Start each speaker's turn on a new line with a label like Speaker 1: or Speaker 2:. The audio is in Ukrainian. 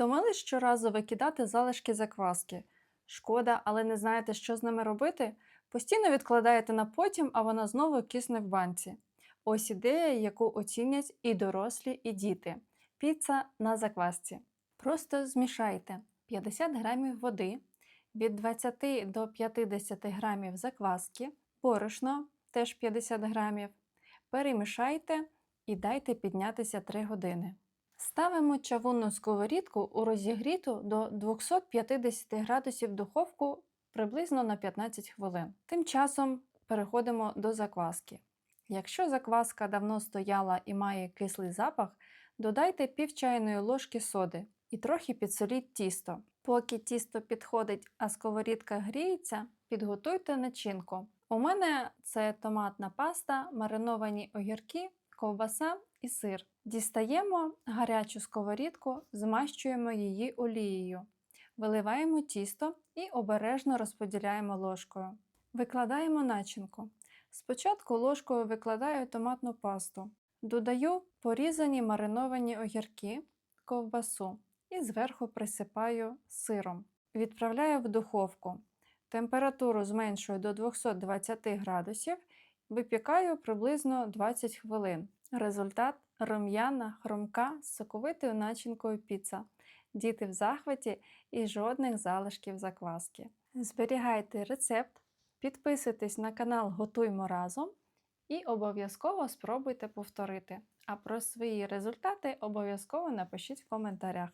Speaker 1: Втомились щоразу викидати залишки закваски. Шкода, але не знаєте, що з ними робити? Постійно відкладаєте на потім, а вона знову кисне в банці. Ось ідея, яку оцінять і дорослі, і діти. Піца на заквасці. Просто змішайте 50 грамів води, від 20 до 50 грамів закваски, борошно теж 50 грамів. Перемішайте і дайте піднятися 3 години. Ставимо чавунну сковорідку у розігріту до 250 градусів духовку приблизно на 15 хвилин. Тим часом переходимо до закваски. Якщо закваска давно стояла і має кислий запах, додайте пів чайної ложки соди і трохи підсоліть тісто. Поки тісто підходить, а сковорідка гріється, підготуйте начинку. У мене це томатна паста, мариновані огірки, ковбаса і сир. Дістаємо гарячу сковорідку, змащуємо її олією, виливаємо тісто і обережно розподіляємо ложкою. Викладаємо начинку. Спочатку ложкою викладаю томатну пасту, додаю порізані мариновані огірки, ковбасу і зверху присипаю сиром. Відправляю в духовку. Температуру зменшую до 220 градусів, випікаю приблизно 20 хвилин. Результат рум'яна, хрумка з соковитою начинкою піца. Діти в захваті і жодних залишків закваски. Зберігайте рецепт, підписуйтесь на канал Готуймо разом і обов'язково спробуйте повторити. А про свої результати обов'язково напишіть в коментарях.